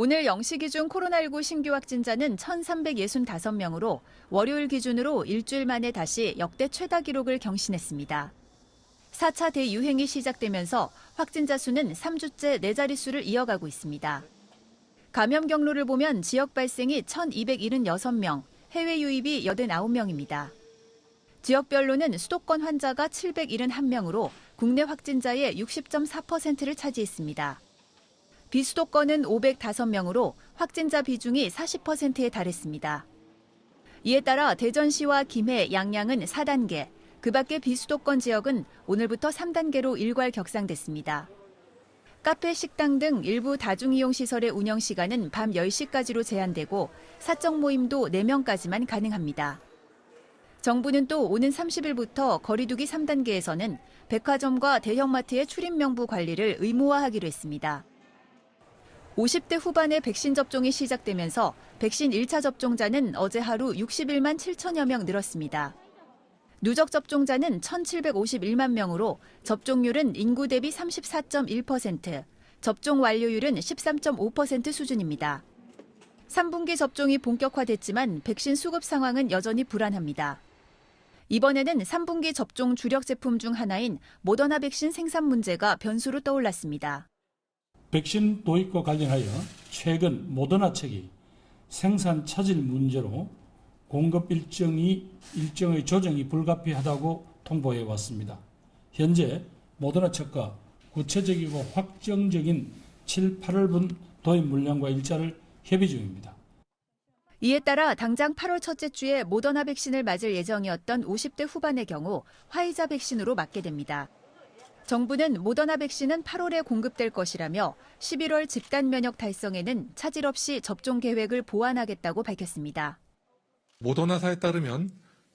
오늘 0시 기준 코로나19 신규 확진자는 1,365명으로 월요일 기준으로 일주일 만에 다시 역대 최다 기록을 경신했습니다. 4차 대유행이 시작되면서 확진자 수는 3주째 네 자릿수를 이어가고 있습니다. 감염 경로를 보면 지역 발생이 1,276명, 해외 유입이 89명입니다. 지역별로는 수도권 환자가 771명으로 국내 확진자의 60.4%를 차지했습니다. 비수도권은 505명으로 확진자 비중이 40%에 달했습니다. 이에 따라 대전시와 김해, 양양은 4단계, 그 밖의 비수도권 지역은 오늘부터 3단계로 일괄 격상됐습니다. 카페, 식당 등 일부 다중이용 시설의 운영 시간은 밤 10시까지로 제한되고 사적 모임도 4명까지만 가능합니다. 정부는 또 오는 30일부터 거리두기 3단계에서는 백화점과 대형마트의 출입 명부 관리를 의무화하기로 했습니다. 50대 후반의 백신 접종이 시작되면서 백신 1차 접종자는 어제 하루 61만 7천여 명 늘었습니다. 누적 접종자는 1,751만 명으로 접종률은 인구 대비 34.1%, 접종 완료율은 13.5% 수준입니다. 3분기 접종이 본격화됐지만 백신 수급 상황은 여전히 불안합니다. 이번에는 3분기 접종 주력 제품 중 하나인 모더나 백신 생산 문제가 변수로 떠올랐습니다. 백신 도입과 관련하여 최근 모더나 측이 생산 차질 문제로 공급 일정이 일정의 조정이 불가피하다고 통보해 왔습니다. 현재 모더나 측과 구체적이고 확정적인 7, 8월분 도입 물량과 일자를 협의 중입니다. 이에 따라 당장 8월 첫째 주에 모더나 백신을 맞을 예정이었던 50대 후반의 경우 화이자 백신으로 맞게 됩니다. 정부는 모더나 백신은 8월에 공급될 것이라며 11월 집단 면역 달성에는 차질 없이 접종 계획을 보완하겠다고 밝혔습니다. 모더나사에 따르면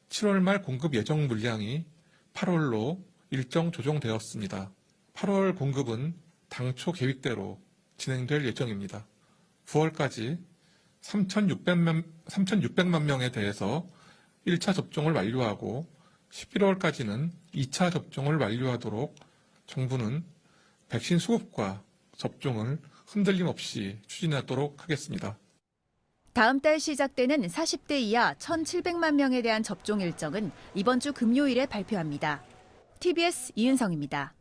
7월 말 공급 예정 물량이 8월로 일정 조정되었습니다. 8월 공급은 당초 계획대로 진행될 예정입니다. 9월까지 3,600만, 3,600만 명에 대해서 1차 접종을 완료하고 11월까지는 2차 접종을 완료하도록 정부는 백신 수급과 접종을 흔들림 없이 추진하도록 하겠습니다. 다음 달 시작되는 40대 이하 1,700만 명에 대한 접종 일정은 이번 주 금요일에 발표합니다. TBS 이은성입니다.